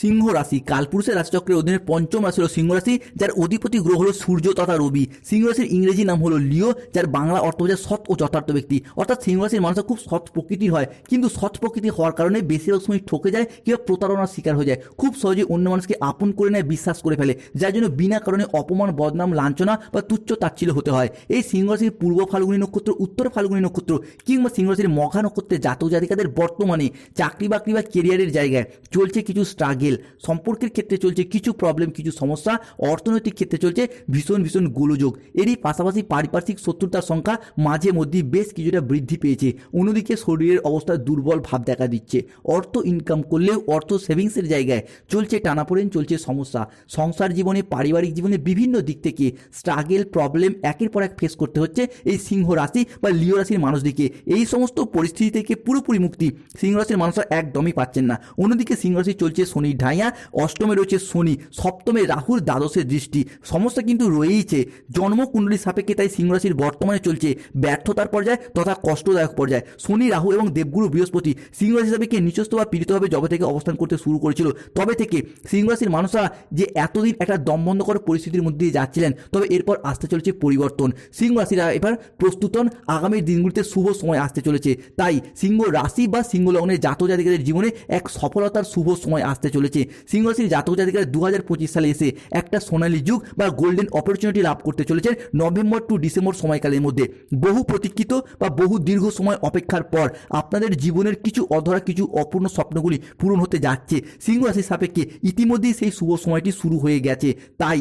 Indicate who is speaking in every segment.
Speaker 1: সিংহ রাশি, কালপুরুষের রাশিচক্রের অধীনে পঞ্চম রাশি হল সিংহ রাশি, যার অধিপতি গ্রহ হলো সূর্য তথা রবি। সিংহ রাশির ইংরেজি নাম হলো লিও, যার বাংলা অর্থ বোঝায় সৎ ও যথার্থ ব্যক্তি। অর্থাৎ সিংহ রাশির মানুষরা খুব সৎ প্রকৃতির হয়, কিন্তু সৎ প্রকৃতি হওয়ার কারণে বেশিরভাগ সময় ঠকে যায় কিংবা প্রতারণার শিকার হয়ে যায়। খুব সহজে অন্য মানুষকে আপন করে নেয়, বিশ্বাস করে ফেলে, যার জন্য বিনা কারণে অপমান, বদনাম, লাঞ্ছনা বা তুচ্ছ তাচ্ছিল্য হতে হয়। এই সিংহ রাশির পূর্ব ফাল্গুনী নক্ষত্র, উত্তর ফাল্গুনী নক্ষত্র কিংবা সিংহ রাশির মঘা নক্ষত্রের জাতক জাতিকাদের বর্তমানে চাকরি বাকরি বা কেরিয়ারের জায়গায় চলছে কিছু স্ট্রাগেল সম্পর্কের ক্ষেত্রে চলছে কিছু প্রবলেম কিছু সমস্যা। অর্থনৈতিক ক্ষেত্রে চলছে ভীষণ ভীষণ গোলযোগ। এরই পাশাপাশি পারিপার্শ্বিক শত্রুতার সংখ্যা মাঝে মধ্যে বেশ কিছুটা বৃদ্ধি পেয়েছে। অন্যদিকে শরীরের অবস্থা দুর্বল ভাব দেখা দিচ্ছে। অর্থ ইনকাম করলেও অর্থ সেভিংসের জায়গায় চলছে টানাপোড়েন, চলছে সমস্যা। সংসার জীবনে, পারিবারিক জীবনে বিভিন্ন দিক থেকে স্ট্রাগেল প্রবলেম একের পর এক ফেস করতে হচ্ছে এই সিংহ রাশি বা লিও রাশির মানুষদিকে। এই সমস্ত পরিস্থিতি থেকে পুরোপুরি মুক্তি সিংহ রাশির মানুষরা একদমই পাচ্ছেন না। অন্যদিকে সিংহ রাশি চলছে শনির ঢাইয়া অষ্টমে রয়েছে শনি, সপ্তমে রাহুর দ্বাদশের দৃষ্টি। সমস্যা কিন্তু রয়েইছে। জন্মকুণ্ডলীর সাপেক্ষে তাই সিংহ রাশির বর্তমানে চলছে ব্যর্থতার পর্যায়ে তথা কষ্টদায়ক পর্যায়ে। শনি, রাহু এবং দেবগুরু বৃহস্পতি সিংহ রাশি সাপেক্ষে নিচস্থ বা পীড়িতভাবে জবে থেকে অবস্থান করতে শুরু করেছিল। তবে থেকে সিংহ রাশির মানুষরা যে এতদিন একটা দমবন্ধকর পরিস্থিতির মধ্যে দিয়ে যাচ্ছিলেন, তবে এরপর আসতে চলেছে পরিবর্তন। সিংহ রাশিরা এবার প্রস্তুতন। আগামী দিনগুলিতে শুভ সময় আসতে চলেছে। তাই সিংহ রাশি বা সিংহ লগ্নের জাতক জাতিকাদের জীবনে এক সফলতার শুভ সময় আসতে চলেছে। সিংহ রাশির জাতক জাতিকারা দু হাজার পঁচিশ সালে এসে একটা সোনালী যুগ বা গোল্ডেন অপরচুনিটি লাভ করতে চলেছে নভেম্বর টু ডিসেম্বর সময়কালের মধ্যে। বহু প্রতীক্ষিত বা বহু দীর্ঘ সময় অপেক্ষার পর আপনাদের জীবনের কিছু অধরা, কিছু অপূর্ণ স্বপ্নগুলি পূরণ হতে যাচ্ছে। সিংহ রাশির সাপেক্ষে ইতিমধ্যেই সেই শুভ সময়টি শুরু হয়ে গেছে। তাই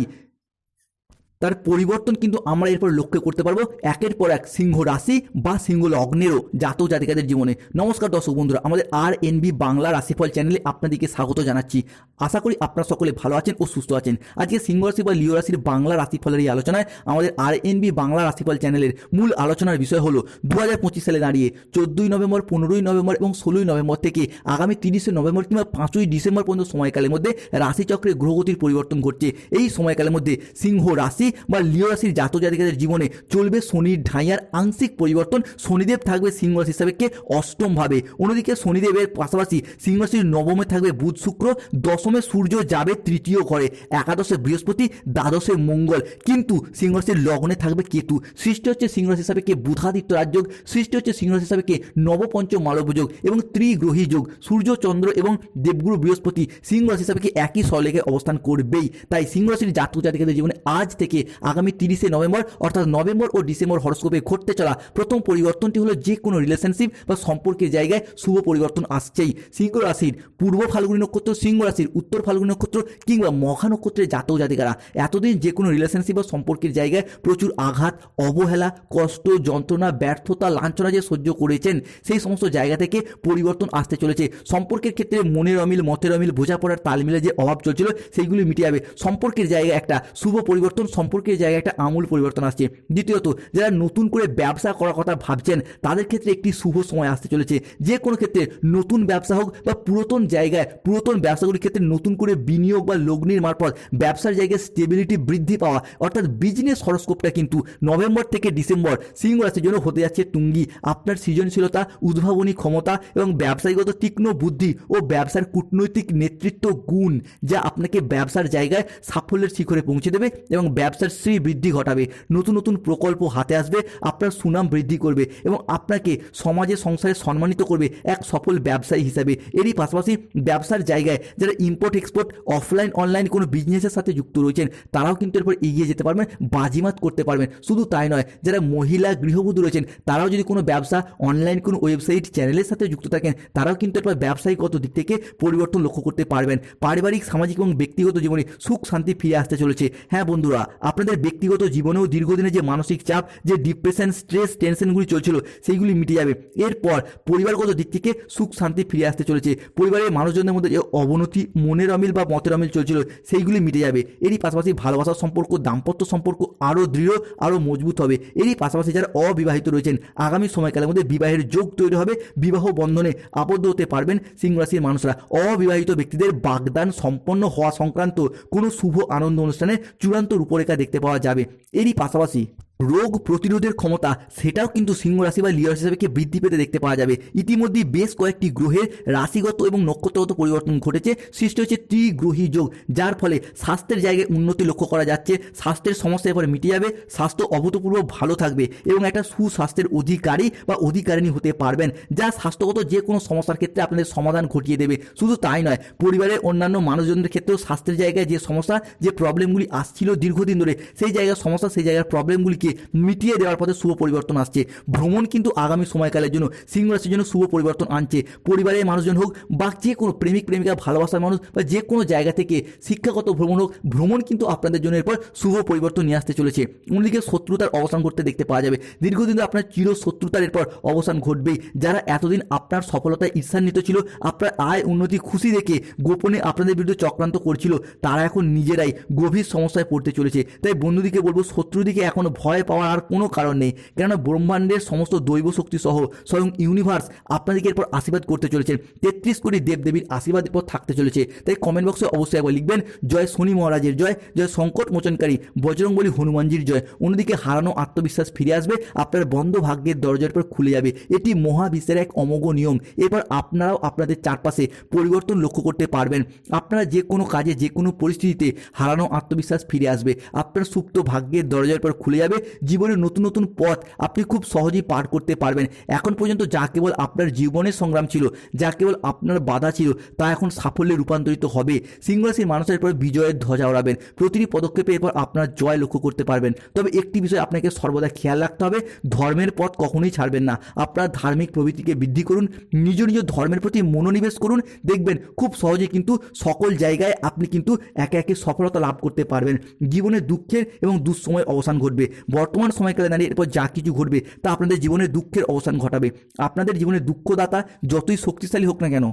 Speaker 1: তার পরিবর্তন কিন্তু আমরা এরপর লক্ষ্য করতে পারব। একের পর এক সিংহ রাশি বা সিংহ লগ্নেরও জাতক জাতিকাদের জীবনে। নমস্কার দর্শক বন্ধুরা, আমাদের আর এনবি বাংলা রাশিফল চ্যানেলে আপনাদেরকে স্বাগত জানাচ্ছি। আশা করি আপনারা সকলে ভালো আছেন ও সুস্থ আছেন। আজকে সিংহ রাশি বা লিও রাশির বাংলা রাশিফলের এই আলোচনায় আমাদের আর এনবি বাংলা রাশিফল চ্যানেলের মূল আলোচনার বিষয় হলো দু হাজার পঁচিশ সালে দাঁড়িয়ে চোদ্দোই নভেম্বর, পনেরোই নভেম্বর এবং ষোলোই নভেম্বর থেকে আগামী তিরিশে নভেম্বর কিংবা পাঁচই ডিসেম্বর পর্যন্ত সময়কালের মধ্যে রাশিচক্রে গ্রহগতির পরিবর্তন ঘটছে। এই সময়কালের মধ্যে সিংহ রাশি বা লিও রাশির জাতক জাতিকাদের জীবনে চলবে শনির ঢাইয়ার আংশিক পরিবর্তন। শনিদেব থাকবে সিংহ রাশি হিসাবে কে? অষ্টম ভাবে অন্যদিকে শনিদেবের পাশাপাশি সিংহ রাশির নবমে থাকবে বুধ শুক্র। দশমে সূর্য যাবে তৃতীয় ঘরে। একাদশে বৃহস্পতি, দ্বাদশে মঙ্গল। কিন্তু সিংহ রাশির লগ্নে থাকবে কেতু। সৃষ্টি হচ্ছে সিংহ রাশি হিসাবে কে? বুধাদিত্য রাজযোগ সৃষ্টি হচ্ছে সিংহ রাশি হিসাবে কে? নবপঞ্চ মালব যোগ এবং ত্রিগ্রহী যোগ। সূর্য, চন্দ্র এবং দেবগুরু বৃহস্পতি সিংহ রাশি হিসাবে কি? একই সলেখে অবস্থান করবেই। তাই সিংহ রাশির জাতক জাতিকাদের জীবনে আজ থেকে আগামী তিরিশে নভেম্বর, অর্থাৎ নভেম্বর ও ডিসেম্বর হরস্কোপে ঘটতে চলা প্রথম পরিবর্তনটি হলো যে কোনো রিলেশনশিপ বা সম্পর্কের জায়গায় শুভ পরিবর্তন আসছেই। সিংহ রাশির পূর্ব ফাল্গুনী নক্ষত্র, সিংহ রাশির উত্তর ফাল্গুনী নক্ষত্র কিংবা মঘা নক্ষত্রের জাতক জাতিকারা এতদিন যে কোনো রিলেশনশিপ বা সম্পর্কের জায়গায় প্রচুর আঘাত, অবহেলা, কষ্ট, যন্ত্রণা, ব্যর্থতা, লাঞ্ছনা যে সহ্য করেছেন, সেই সমস্ত জায়গা থেকে পরিবর্তন আসতে চলেছে। সম্পর্কের ক্ষেত্রে মনের অমিল, মতের অমিল, বোঝাপড়ার তালমিলের যে অভাব চলছিল, সেইগুলি মিটে যাবে। সম্পর্কের জায়গায় একটা শুভ পরিবর্তন সম্পর্কের জায়গায় একটা আমূল পরিবর্তন আসছে। দ্বিতীয়ত, যারা নতুন করে ব্যবসা করার কথা ভাবছেন, তাদের ক্ষেত্রে একটি শুভ সময় আসতে চলেছে। যে কোনো ক্ষেত্রে নতুন ব্যবসা হোক বা পুরাতন জায়গায়, পুরাতন ব্যবসাগুলির ক্ষেত্রে নতুন করে বিনিয়োগ বা লগ্নির মারফত ব্যবসার জায়গায় স্টেবিলিটি বৃদ্ধি পাওয়া, অর্থাৎ বিজনেস হরস্কোপটা কিন্তু নভেম্বর থেকে ডিসেম্বর সিংহ রাশির জন্য হতে যাচ্ছে তুঙ্গি। আপনার সৃজনশীলতা, উদ্ভাবনী ক্ষমতা এবং ব্যবসায়ীগত তীক্ষ্ণ বুদ্ধি ও ব্যবসার কূটনৈতিক নেতৃত্ব গুণ, যা আপনাকে ব্যবসার জায়গায় সাফল্যের শিখরে পৌঁছে দেবে এবং ব্যবসার শ্রী বৃদ্ধি ঘটাবে, নতুন নতুন প্রকল্প হাতে আসবে, আপনার সুনাম বৃদ্ধি করবে এবং আপনাকে সমাজে সংসারে সম্মানিত করবে এক সফল ব্যবসায়ী হিসাবে। এরই পাশাপাশি ব্যবসার জায়গায় যারা ইম্পোর্ট এক্সপোর্ট অফলাইন অনলাইন কোনো বিজনেসের সাথে যুক্ত রয়েছেন, তারাও কিন্তু এরপর এগিয়ে যেতে পারবেন, বাজিমাত করতে পারবেন। শুধু তাই নয়, যারা মহিলা গৃহবধূ রয়েছেন, তারাও যদি কোনো ব্যবসা অনলাইন কোনো ওয়েবসাইট চ্যানেলের সাথে যুক্ত থাকেন, তারাও কিন্তু এরপর ব্যবসায়িকগত দিক থেকে পরিবর্তন লক্ষ্য করতে পারবেন। পারিবারিক, সামাজিক এবং ব্যক্তিগত জীবনে সুখ শান্তি ফিরে আসতে চলেছে। হ্যাঁ বন্ধুরা আপনাদের ব্যক্তিগত জীবনেও দীর্ঘদিনের যে মানসিক চাপ, যে ডিপ্রেশন স্ট্রেস টেনশনগুলি চলছিল, সেইগুলি মিটে যাবে। এরপর পরিবারগত দিক থেকে সুখ, শান্তি ফিরে আসতে চলেছে। পরিবারের মানুষজনের মধ্যে যে অবনতি, মনের অমিল বা মতের অমিল চলছিল, সেইগুলি মিটে যাবে। এরই পাশাপাশি ভালোবাসার সম্পর্ক, দাম্পত্য সম্পর্ক আরও দৃঢ়, আরও মজবুত হবে। এরই পাশাপাশি যারা অবিবাহিত রয়েছেন, আগামী সময়কালের মধ্যে বিবাহের যোগ তৈরি হবে। বিবাহ বন্ধনে আবদ্ধ হতে পারবেন সিংহ রাশির মানুষরা। অবিবাহিত ব্যক্তিদের বাগদান সম্পন্ন হওয়া সংক্রান্ত কোনো শুভ, আনন্দ অনুষ্ঠানে চূড়ান্ত রূপরেখা দেখতে পাওয়া যাবে। এরই পাশাপাশি রোগ প্রতিরোধের ক্ষমতা, সেটাও কিন্তু সিংহ রাশি বা লিও রাশি বৃদ্ধি পেতে দেখতে পাওয়া যাবে। ইতিমধ্যে বেশ কয়েকটি গ্রহের রাশিগত এবং নক্ষত্রগত পরিবর্তন ঘটেছে। সৃষ্টি হচ্ছে ত্রিগ্রহী যোগ, যার ফলে স্বাস্থ্যের জায়গায় উন্নতি লক্ষ্য করা যাচ্ছে। স্বাস্থ্যের সমস্যা এরপরে মিটে যাবে, স্বাস্থ্য অভূতপূর্ব ভালো থাকবে এবং একটা সুস্বাস্থ্যের অধিকারী বা অধিকারিণী হতে পারবেন, যা স্বাস্থ্যগত যে কোনো সমস্যার ক্ষেত্রে আপনাদের সমাধান ঘটিয়ে দেবে। শুধু তাই নয়, পরিবারের অন্যান্য মানুষজনদের ক্ষেত্রেও স্বাস্থ্যের জায়গায় যে সমস্যা, যে প্রবলেমগুলি আসছিল দীর্ঘদিন ধরে, সেই জায়গার সমস্যা, সেই জায়গার প্রবলেমগুলিকে মিটিয়ে দেওয়ার পথে শুভ পরিবর্তন আসছে। ভ্রমণ কিন্তু আগামী সময়কালের জন্য, সিংহ রাশির জন্য শুভ পরিবর্তন আনছে। পরিবারের মানুষজন হোক বা যে কোনো প্রেমিক, প্রেমিকা, ভালোবাসার মানুষ বা যে কোনো জায়গা থেকে শিক্ষাগত ভ্রমণ হোক, ভ্রমণ কিন্তু আপনাদের জন্য এরপর শুভ পরিবর্তন নিয়ে আসতে চলেছে। অন্যদিকে শত্রুতার অবসান করতে দেখতে পাওয়া যাবে। দীর্ঘদিন আপনার চির শত্রুতার এরপর অবসান ঘটবেই। যারা এতদিন আপনার সফলতায় ঈর্ষান্বিত ছিল, আপনার আয় উন্নতি খুশি দেখে গোপনে আপনাদের বিরুদ্ধে চক্রান্ত করছিল, তারা এখন নিজেরাই গভীর সমস্যায় পড়তে চলেছে। তাই বন্ধুদিকে বলব, শত্রুদিকে এখন ভয় পাওয়ার আর কোনো কারণ নেই। কেননা ব্রহ্মাণ্ডের সমস্ত দৈব শক্তি সহ স্বয়ং ইউনিভার্স আপনাদেরকে এরপর আশীর্বাদ করতে চলেছে। তেত্রিশ কোটি দেবদেবীর আশীর্বাদ এরপর থাকতে চলেছে। তাই কমেন্ট বক্সে অবশ্যই একবার লিখবেন, জয় শনি মহারাজের জয় জয় সংকট মোচনকারী, বজরংবলী হনুমানজির জয়। অন্যদিকে হারানো আত্মবিশ্বাস ফিরে আসবে, আপনার বন্ধ ভাগ্যের দরজার পর খুলে যাবে। এটি মহাবিশ্বের এক অমোঘ নিয়ম। এরপর আপনারাও আপনাদের চারপাশে পরিবর্তন লক্ষ্য করতে পারবেন। আপনারা যে কোনো কাজে, যে কোনো পরিস্থিতিতে হারানো আত্মবিশ্বাস ফিরে আসবে। আপনার সুপ্ত ভাগ্যের দরজার পর খুলে যাবে জীবনের নতুন নতুন পথ আপনি খুব সহজেই পার করতে পারবেন। এখন পর্যন্ত যা কেবল আপনার জীবনের সংগ্রাম ছিল, যা কেবল আপনার বাধা ছিল, তা এখন সাফল্যে রূপান্তরিত হবে। সিংহরাশির মানুষের পর বিজয়ের ধ্বজা ওড়াবেন প্রতিটি পদক্ষেপে এরপর আপনার জয় লক্ষ্য করতে পারবেন। তবে একটি বিষয় আপনাকে সর্বদা খেয়াল রাখতে হবে, ধর্মের পথ কখনোই ছাড়বেন না। আপনার ধার্মিক প্রবৃত্তিকে বৃদ্ধি করুন, নিজ নিজ ধর্মের প্রতি মনোনিবেশ করুন, দেখবেন খুব সহজে কিন্তু সকল জায়গায় আপনি কিন্তু একে একে সফলতা লাভ করতে পারবেন। জীবনে দুঃখের এবং দুঃসময়ের অবসান ঘটবে। বর্তমান সময়কালে দাঁড়িয়ে এরপর যা কিছু ঘটবে তা আপনাদের জীবনের দুঃখের অবসান ঘটাবে। আপনাদের জীবনের দুঃখদাতা যতই শক্তিশালী হোক না কেন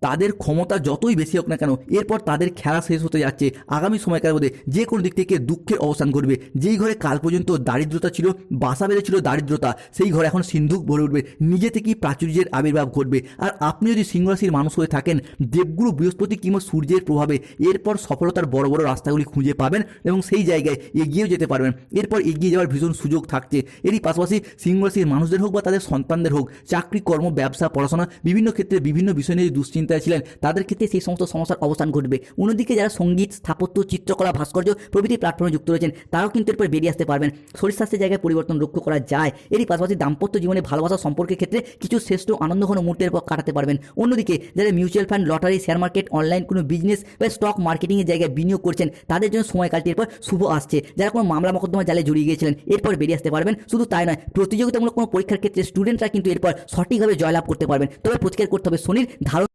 Speaker 1: তাদের ক্ষমতা যতই বেশি হোক না কেন, এরপর তাদের খেলা শেষ হতে যাচ্ছে। আগামী সময়কার মধ্যে যে কোনো দিক থেকে দুঃখের অবসান ঘটবে। যেই ঘরে কাল পর্যন্ত দারিদ্রতা ছিল, বাসা বেঁধেছিল দারিদ্রতা, সেই ঘরে এখন সিন্ধুক ভরে উঠবে। নিজে থেকেই প্রাচুর্যের আবির্ভাব ঘটবে। আর আপনি যদি সিংহরাশির মানুষ হয়ে থাকেন, দেবগুরু বৃহস্পতি কিংবা সূর্যের প্রভাবে এরপর সফলতার বড় বড় রাস্তাগুলি খুঁজে পাবেন এবং সেই জায়গায় এগিয়েও যেতে পারবেন। এরপর এগিয়ে যাওয়ার ভীষণ সুযোগ থাকছে। এরই পাশাপাশি সিংহরাশির মানুষদের হোক বা তাদের সন্তানদের হোক, চাকরি, কর্ম, ব্যবসা, পড়াশোনা, বিভিন্ন ক্ষেত্রে বিভিন্ন বিষয় নিয়ে দুশ্চিন্তায় ছিলেন তাদের ক্ষেত্রে সেই সমস্ত সমস্যার অবসান ঘটবে। অন্যদিকে যারা সংগীত, স্থাপত্য, চিত্রকলা, ভাস্কর্য প্রভৃতি প্ল্যাটফর্মে যুক্ত রয়েছেন, তারাও কিন্তু এরপর বেরিয়ে আসতে পারবেন। শরীর স্বাস্থ্যের জায়গায় পরিবর্তন লক্ষ্য করা যায়। এরই পাশাপাশি দাম্পত্য জীবনে ভালোবাসা সম্পর্কের ক্ষেত্রে কিছু শ্রেষ্ঠ আনন্দঘন মুহূর্তের পর কাটাতে পারবেন। অন্যদিকে যারা mutual fund lottery share market online কোনো বিজনেস বা স্টক মার্কেটিংয়ের জায়গায় বিনিয়োগ করছেন, তাদের জন্য সময়কালটি এরপর শুভ আসছে। যারা কোনো মামলা মকদ্দমা জালে জড়িয়ে গিয়েছিলেন এরপর বেরিয়ে আসতে পারবেন। শুধু তাই নয়, প্রতিযোগিতামূলক কোনো পরীক্ষার ক্ষেত্রে স্টুডেন্টরা কিন্তু এরপর সঠিকভাবে জয়লাভ করতে পারবেন। তবে প্রতিকার করতে হবে শনির, ধারণ